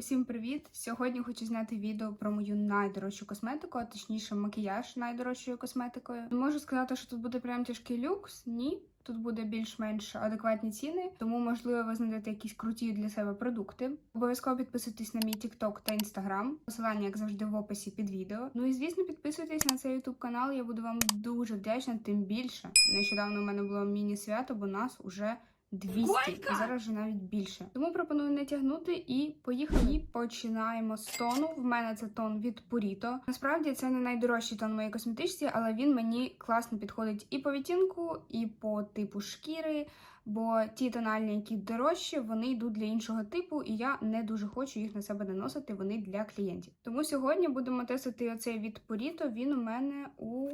Усім привіт! Сьогодні хочу зняти відео про мою найдорожчу косметику, а точніше макіяж найдорожчою косметикою. Не можу сказати, що тут буде прям тяжкий люкс. Ні. Тут буде більш-менш адекватні ціни, тому можливо ви знайдете якісь круті для себе продукти. Обов'язково підписуйтесь на мій TikTok та Instagram. Посилання, як завжди, в описі під відео. Ну і звісно, підписуйтесь на цей YouTube канал. Я буду вам дуже вдячна, тим більше. Нещодавно у мене було міні-свято, бо нас уже 200, і зараз вже навіть більше. Тому пропоную не тягнути і поїхали. І починаємо з тону. В мене це тон від Purito. Насправді це не найдорожчий тон моєї косметичці, але він мені класно підходить і по відтінку, і по типу шкіри. Бо ті тональні, які дорожчі, вони йдуть для іншого типу, і я не дуже хочу їх на себе наносити. Вони для клієнтів. Тому сьогодні будемо тестити оцей від Purito. Він у мене у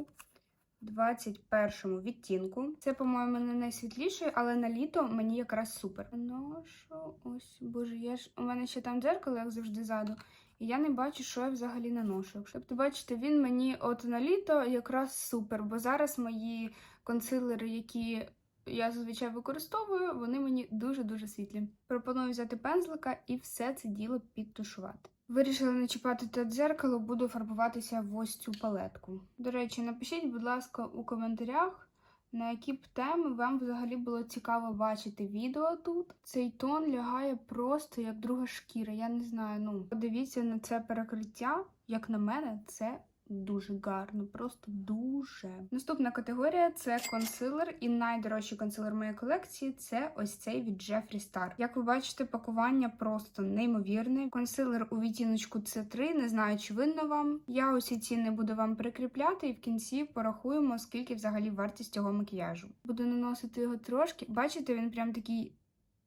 21 відтінку. Це, по-моєму, не найсвітліший, але на літо мені якраз супер. Ношу, ось, боже, я ж у мене ще там дзеркало, як завжди ззаду. І я не бачу, що я взагалі наношу. Тобто, бачите, він мені от на літо якраз супер, бо зараз мої консилери, які я зазвичай використовую, вони мені дуже-дуже світлі. Пропоную взяти пензлика і все це діло підтушувати. Вирішила не чіпати те дзеркало, буду фарбуватися в ось цю палетку. До речі, напишіть, будь ласка, у коментарях, на які б теми вам взагалі було цікаво бачити відео тут. Цей тон лягає просто як друга шкіра. Я не знаю. Ну, подивіться на це перекриття. Як на мене, це дуже гарно, просто дуже. Наступна категорія це консилер, і найдорожчий консилер моєї колекції це ось цей від Jeffree Star. Як ви бачите, пакування просто неймовірне. Консилер у відтіночку C3, не знаю, чи видно вам. Я усі ціни буду вам прикріпляти, і в кінці порахуємо, скільки взагалі вартість цього макіяжу. Буду наносити його трошки. Бачите, він прям такий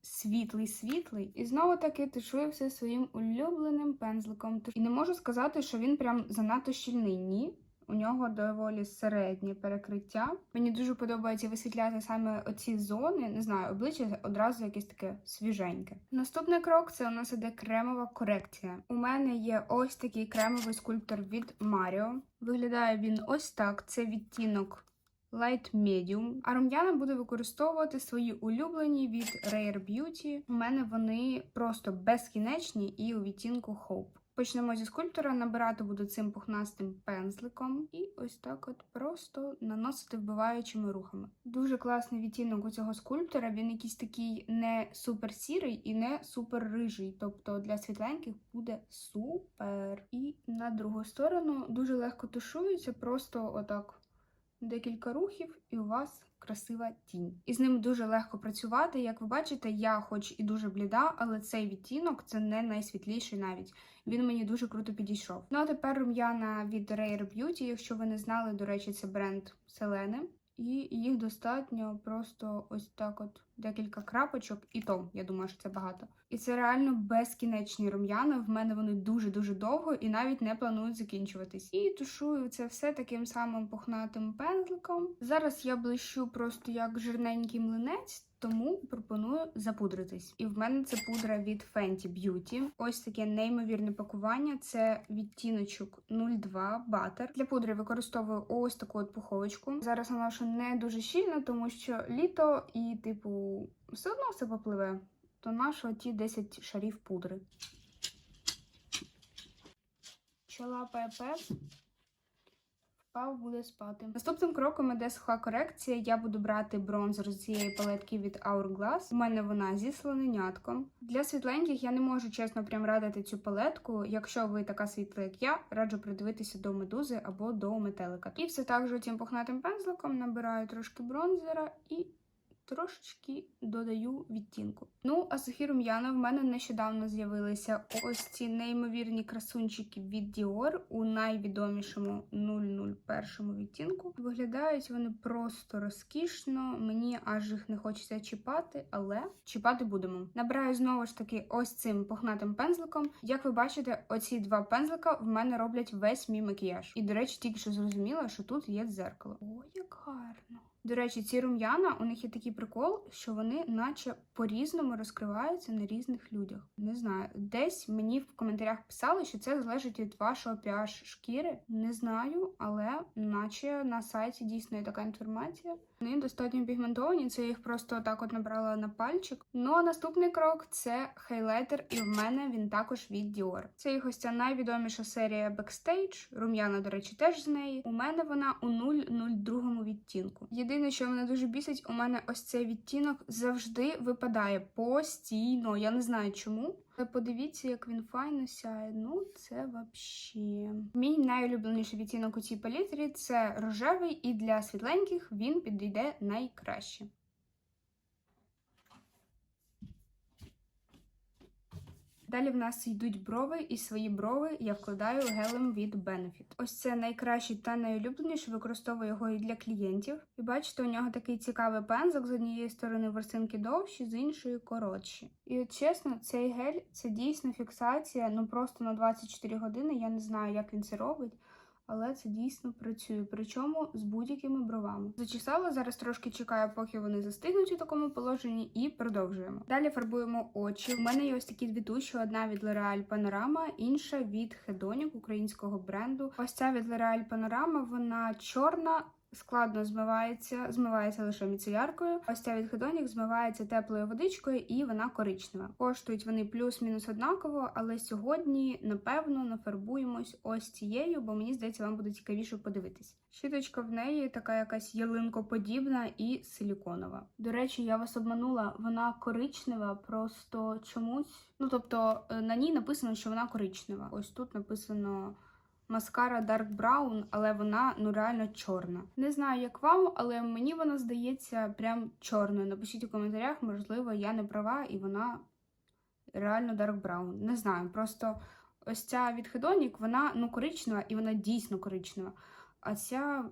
світлий, світлий. І знову таки тушую все своїм улюбленим пензликом. І не можу сказати, що він прям занадто щільний. Ні. У нього доволі середнє перекриття. Мені дуже подобається висвітляти саме оці зони. Не знаю, обличчя одразу якесь таке свіженьке. Наступний крок це у нас іде кремова корекція. У мене є ось такий кремовий скульптор від Mario. Виглядає він ось так: це відтінок Light Medium. А рум'яна буду використовувати свої улюблені від Rare Beauty. У мене вони просто безкінечні і у відтінку Hope. Почнемо зі скульптора, набирати буду цим пухнастим пензликом і ось так от просто наносити вбиваючими рухами. Дуже класний відтінок у цього скульптора. Він якийсь такий не супер сірий і не супер рижий. Тобто для світленьких буде супер. І на другу сторону дуже легко тушується, просто отак декілька рухів, і у вас красива тінь. І з ним дуже легко працювати. Як ви бачите, я, хоч і дуже бліда, але цей відтінок це не найсвітліший навіть. Він мені дуже круто підійшов. Ну а тепер рум'яна від Rare Beauty. Якщо ви не знали, до речі, це бренд Селени. І їх достатньо просто ось так от декілька крапочок, і то, я думаю, що це багато. І це реально безкінечні рум'яна. В мене вони дуже-дуже довго і навіть не планують закінчуватись. І тушую це все таким самим пухнатим пензликом. Зараз я блищу просто як жирненький млинець. Тому пропоную запудритись. І в мене це пудра від Fenty Beauty. Ось таке неймовірне пакування. Це відтіночок 02 Butter. Для пудри використовую ось таку от пуховочку. Зараз наношу не дуже щільно, тому що літо і, типу, все одно все попливе. То нашу ті 10 шарів пудри. Чолапає пес. Впав буде спати. Наступним кроком іде суха корекція. Я буду брати бронзер з цієї палетки від Hourglass. У мене вона зі слоненятком. Для світленьких я не можу чесно прям радити цю палетку. Якщо ви така світла, як я, раджу придивитися до медузи або до метелика. І все так же цим пухнатим пензликом набираю трошки бронзера і трошечки додаю відтінку. Ну, а сухі рум'яна в мене нещодавно з'явилися ось ці неймовірні красунчики від Dior у найвідомішому 001 відтінку. Виглядають вони просто розкішно, мені аж їх не хочеться чіпати, але чіпати будемо. Набираю знову ж таки ось цим пухнатим пензликом. Як ви бачите, оці два пензлика в мене роблять весь мій макіяж. І, до речі, тільки що зрозуміла, що тут є дзеркало. О, як гарно! До речі, ці рум'яна, у них є такий прикол, що вони наче по-різному розкриваються на різних людях. Не знаю, десь мені в коментарях писали, що це залежить від вашого pH шкіри. Не знаю, але наче на сайті дійсно є така інформація. Вони достатньо пігментовані, це я їх просто так от набрала на пальчик. Ну а наступний крок це хайлайтер, і в мене він також від Dior. Це їх ця найвідоміша серія Backstage. Рум'яна, до речі, теж з неї. У мене вона у 002 відтінку. Єдине, що мене дуже бісить, у мене ось цей відтінок завжди випадає постійно. Я не знаю чому. Але подивіться, як він файно сяє. Ну, це вообще. Мій найулюбленіший відтінок у цій палітрі це рожевий, і для світленьких він підійде найкраще. Далі в нас йдуть брови, і свої брови я вкладаю гелем від Benefit. Ось це найкращий та найулюбленіший, використовую його і для клієнтів. І бачите, у нього такий цікавий пензок з однієї сторони ворсинки довші, з іншої коротші. І от чесно, цей гель це дійсно фіксація, ну просто на 24 години. Я не знаю, як він це робить. Але це дійсно працює, причому з будь-якими бровами. Зачесала, зараз трошки чекаю, поки вони застигнуть у такому положенні, і продовжуємо. Далі фарбуємо очі. У мене є ось такі дві туші: одна від L'Oreal Panorama, інша від Hedonic українського бренду. Ось ця від L'Oreal Panorama, вона чорна. Складно змивається, змивається лише міцеляркою. Ось ця від Hedonic змивається теплою водичкою і вона коричнева. Коштують вони плюс-мінус однаково, але сьогодні, напевно, нафарбуємось ось цією, бо мені здається, вам буде цікавіше подивитись. Щіточка в неї така якась ялинкоподібна і силіконова. До речі, я вас обманула, вона коричнева, просто чомусь. Ну тобто е, на ній написано, що вона коричнева. Ось тут написано. Маскара Dark Brown, але вона ну реально чорна. Не знаю, як вам, але мені вона здається прям чорною. Напишіть у коментарях, можливо, я не права, і вона реально Dark Brown. Не знаю, просто ось ця від Hedonic, вона ну коричнева, і вона дійсно коричнева. А ця,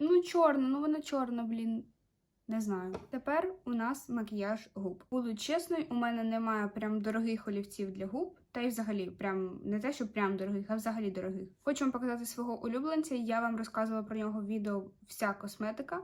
ну, чорна, ну вона чорна, блін. Не знаю. Тепер у нас макіяж губ. Буду чесною, у мене немає прям дорогих олівців для губ. Та й взагалі, прям не те, що прям дорогих, а взагалі дорогих. Хочу вам показати свого улюбленця. Я вам розказувала про нього в відео вся косметика.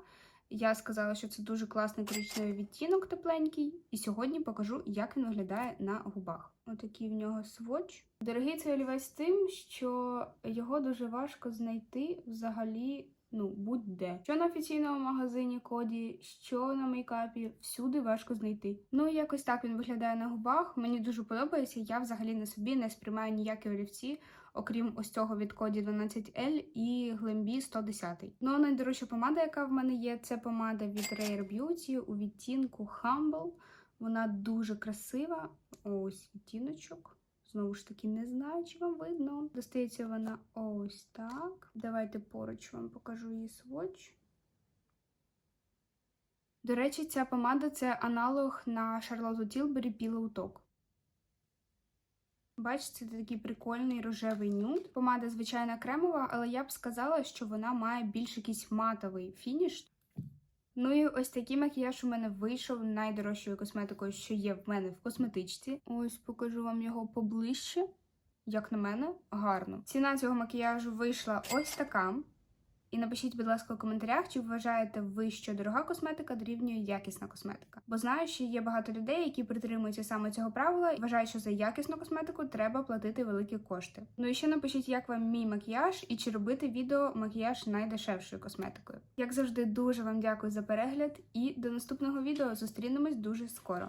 Я сказала, що це дуже класний коричневий відтінок тепленький. І сьогодні покажу, як він виглядає на губах. Отакий в нього сводч. Дорогий цей олівець тим, що його дуже важко знайти взагалі. Ну, будь-де. Що на офіційному магазині коді, що на мейкапі, всюди важко знайти. Ну і якось так він виглядає на губах. Мені дуже подобається. Я взагалі на собі не сприймаю ніякі олівці, окрім ось цього від коді 12L і Glambi 110. Ну а найдорожча помада, яка в мене є, це помада від Rare Beauty у відтінку Humble. Вона дуже красива. Ось відтіночок. Знову ж таки, не знаю, чи вам видно. Достається вона ось так. Давайте поруч вам покажу її сводч. До речі, ця помада це аналог на Charlotte Tilbury Pillow Talk. Бачите, це такий прикольний рожевий нюд. Помада звичайна кремова, але я б сказала, що вона має більш якийсь матовий фініш. Ну і ось такий макіяж у мене вийшов найдорожчою косметикою, що є в мене в косметичці. Ось покажу вам його поближче. Як на мене, гарно. Ціна цього макіяжу вийшла ось така. І напишіть, будь ласка, у коментарях, чи вважаєте ви, що дорога косметика дорівнює якісна косметика. Бо знаю, що є багато людей, які притримуються саме цього правила і вважають, що за якісну косметику треба платити великі кошти. Ну і ще напишіть, як вам мій макіяж і чи робити відео макіяж найдешевшою косметикою. Як завжди, дуже вам дякую за перегляд і до наступного відео зустрінемось дуже скоро.